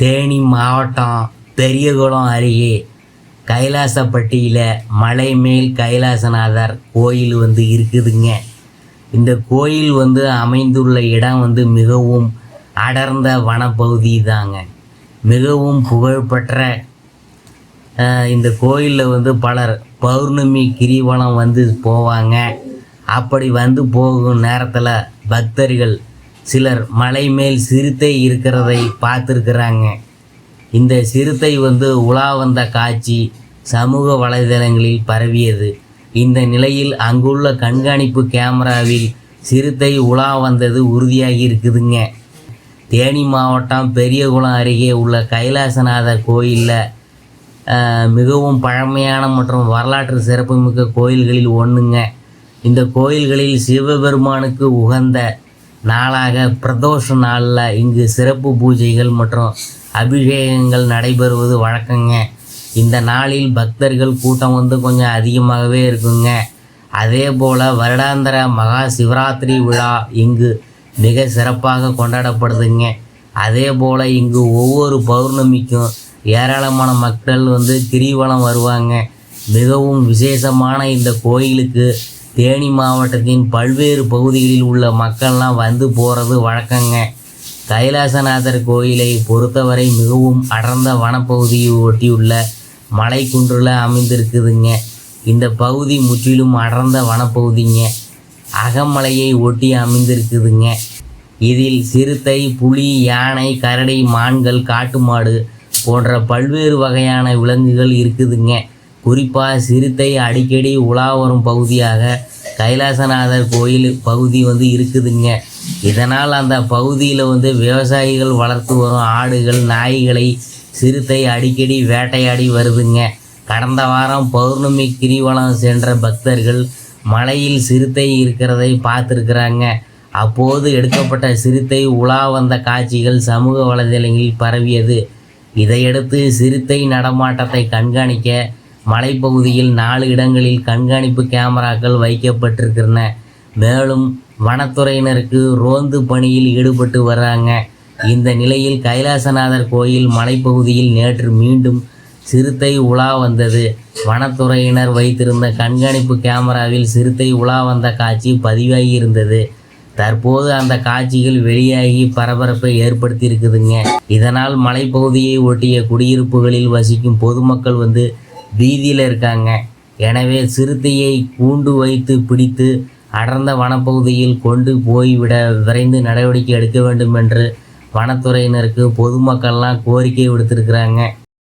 தேனி மாவட்டம் பெரியகுளம் அருகே கைலாசப்பட்டியில் மலை மேல் கைலாசநாதர் கோயில் வந்து இருக்குதுங்க. இந்த கோயில் வந்து அமைந்துள்ள இடம் வந்து மிகவும் அடர்ந்த வனப்பகுதி தாங்க. மிகவும் புகழ்பெற்ற இந்த கோயிலில் வந்து பலர் பௌர்ணமி கிரிவலம் வந்து போவாங்க. அப்படி வந்து போகும் நேரத்தில் பக்தர்கள் சிலர் மலை மேல் சிறுத்தை இருக்கிறதை பார்த்துருக்குறாங்க. இந்த சிறுத்தை வந்து உலா வந்த காட்சி சமூக வலைதளங்களில் பரவியது. இந்த நிலையில் அங்குள்ள கண்காணிப்பு கேமராவில் சிறுத்தை உலா வந்தது உறுதியாகி இருக்குதுங்க. தேனி மாவட்டம் பெரியகுளம் அருகே உள்ள கைலாசநாதர் கோயிலில் மிகவும் பழமையான மற்றும் வரலாற்று சிறப்புமிக்க கோயில்களில் ஒன்றுங்க இந்த கோயில்களில் சிவபெருமானுக்கு உகந்த நாளாக பிரதோஷ நாளில் இங்கு சிறப்பு பூஜைகள் மற்றும் அபிஷேகங்கள் நடைபெறுவது வழக்கங்க. இந்த நாளில் பக்தர்கள் கூட்டம் வந்து கொஞ்சம் அதிகமாகவே இருக்குங்க. அதே போல் வருடாந்திர மகா சிவராத்திரி விழா இங்கு மிக சிறப்பாக கொண்டாடப்படுதுங்க. அதே போல் இங்கு ஒவ்வொரு பௌர்ணமிக்கும் ஏராளமான மக்கள் வந்து கிரிவலம் வருவாங்க. மிகவும் விசேஷமான இந்த கோயிலுக்கு தேனி மாவட்டத்தின் பல்வேறு பகுதிகளில் உள்ள மக்கள்லாம் வந்து போகிறது வழக்கங்க. கைலாசநாதர் கோயிலை பொறுத்தவரை மிகவும் அடர்ந்த வனப்பகுதியை ஒட்டியுள்ள மலைக்குன்றில் அமைந்திருக்குதுங்க. இந்த பகுதி முற்றிலும் அடர்ந்த வனப்பகுதிங்க. அகமலையை ஒட்டி அமைந்திருக்குதுங்க. இதில் சிறுத்தை புலி யானை கரடி மான்கள் காட்டு மாடு போன்ற பல்வேறு வகையான விலங்குகள் இருக்குதுங்க. குறிப்பாக சிறுத்தை அடிக்கடி உலா வரும் பகுதியாக கைலாசநாதர் கோயில் பகுதி வந்து இருக்குதுங்க. இதனால் அந்த பகுதியில் வந்து விவசாயிகள் வளர்த்து வரும் ஆடுகள் நாய்களை சிறுத்தை அடிக்கடி வேட்டையாடி வருதுங்க. கடந்த வாரம் பௌர்ணமி கிரிவலம் சென்ற பக்தர்கள் மலையில் சிறுத்தை இருக்கிறதை பார்த்துருக்குறாங்க. அப்போது எடுக்கப்பட்ட சிறுத்தை உலா வந்த காட்சிகள் சமூக வலைதளங்களில் பரவியது. இதையடுத்து சிறுத்தை நடமாட்டத்தை கண்காணிக்க மலைப்பகுதியில் நாலு இடங்களில் கண்காணிப்பு கேமராக்கள் வைக்கப்பட்டிருக்கின்றன. மேலும் வனத்துறையினருக்கு ரோந்து பணியில் ஈடுபட்டு வர்றாங்க. இந்த நிலையில் கைலாசநாதர் கோயில் மலைப்பகுதியில் நேற்று மீண்டும் சிறுத்தை உலா வந்தது. வனத்துறையினர் வைத்திருந்த கண்காணிப்பு கேமராவில் சிறுத்தை உலா வந்த காட்சி பதிவாகி இருந்தது தற்போது அந்த காட்சிகள் வெளியாகி பரபரப்பை ஏற்படுத்தியிருக்குதுங்க. இதனால் மலைப்பகுதியை ஒட்டிய குடியிருப்புகளில் வசிக்கும் பொதுமக்கள் வந்து பீதியில் இருக்காங்க. எனவே சிறுத்தையை கூண்டு வைத்து பிடித்து அடர்ந்த வனப்பகுதியில் கொண்டு போய்விட விரைந்து நடவடிக்கை எடுக்க வேண்டும் என்று வனத்துறையினருக்கு பொதுமக்கள்லாம் கோரிக்கை விடுத்திருக்கிறாங்க.